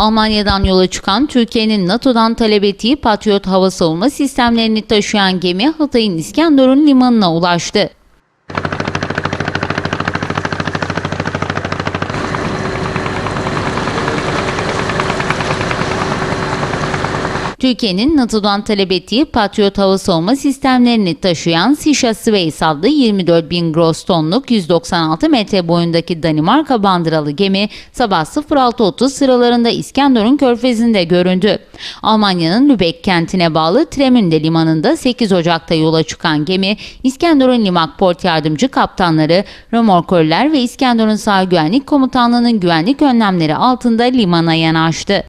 Almanya'dan yola çıkan Türkiye'nin NATO'dan talep ettiği Patriot hava savunma sistemlerini taşıyan gemi Hatay'ın İskenderun limanına ulaştı. Türkiye'nin NATO'dan talep ettiği Patriot hava savunma sistemlerini taşıyan Sisha Space adlı 24 bin gross tonluk 196 metre boyundaki Danimarka bandıralı gemi sabah 06.30 sıralarında İskenderun körfezinde göründü. Almanya'nın Lübeck kentine bağlı Tremünde limanında 8 Ocak'ta yola çıkan gemi İskenderun Limak Port Yardımcı Kaptanları, römorkörler ve İskenderun Sahil Güvenlik Komutanlığı'nın güvenlik önlemleri altında limana yanaştı.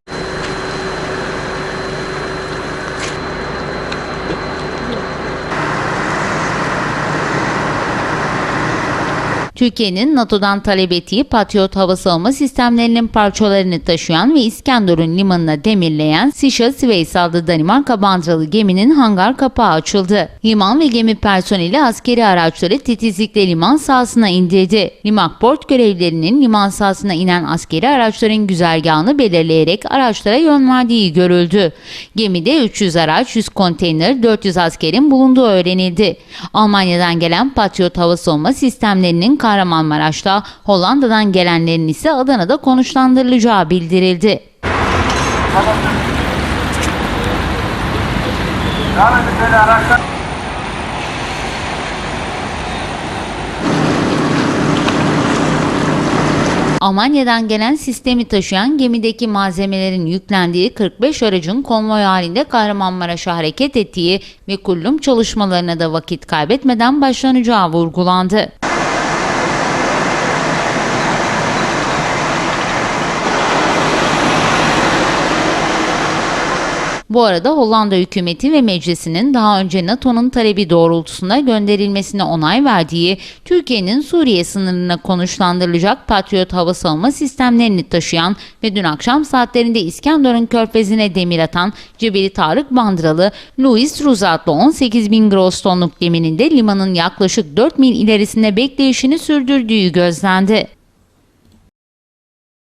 Türkiye'nin NATO'dan talep ettiği Patriot hava savunma sistemlerinin parçalarını taşıyan ve İskenderun limanına demirleyen Sisha Space adlı Danimarka bandıralı geminin hangar kapağı açıldı. Liman ve gemi personeli askeri araçları titizlikle liman sahasına indirdi. Limakport görevlilerinin liman sahasına inen askeri araçların güzergahını belirleyerek araçlara yön verdiği görüldü. Gemide 300 araç, 100 konteyner, 400 askerin bulunduğu öğrenildi. Almanya'dan gelen Patriot hava savunma sistemlerinin Kahramanmaraş'ta, Hollanda'dan gelenlerin ise Adana'da konuşlandırılacağı bildirildi. Araçlar. Almanya'dan gelen sistemi taşıyan gemideki malzemelerin yüklendiği 45 aracın konvoy halinde Kahramanmaraş'a hareket ettiği ve kullum çalışmalarına da vakit kaybetmeden başlanacağı vurgulandı. Bu arada Hollanda hükümeti ve meclisinin daha önce NATO'nun talebi doğrultusunda gönderilmesine onay verdiği Türkiye'nin Suriye sınırına konuşlandırılacak Patriot hava savunma sistemlerini taşıyan ve dün akşam saatlerinde İskenderun körfezine demir atan Cebeli Tarık Bandıralı Louis Ruz adlı 18 bin gross tonluk geminin de limanın yaklaşık 4 mil ilerisinde bekleyişini sürdürdüğü gözlendi.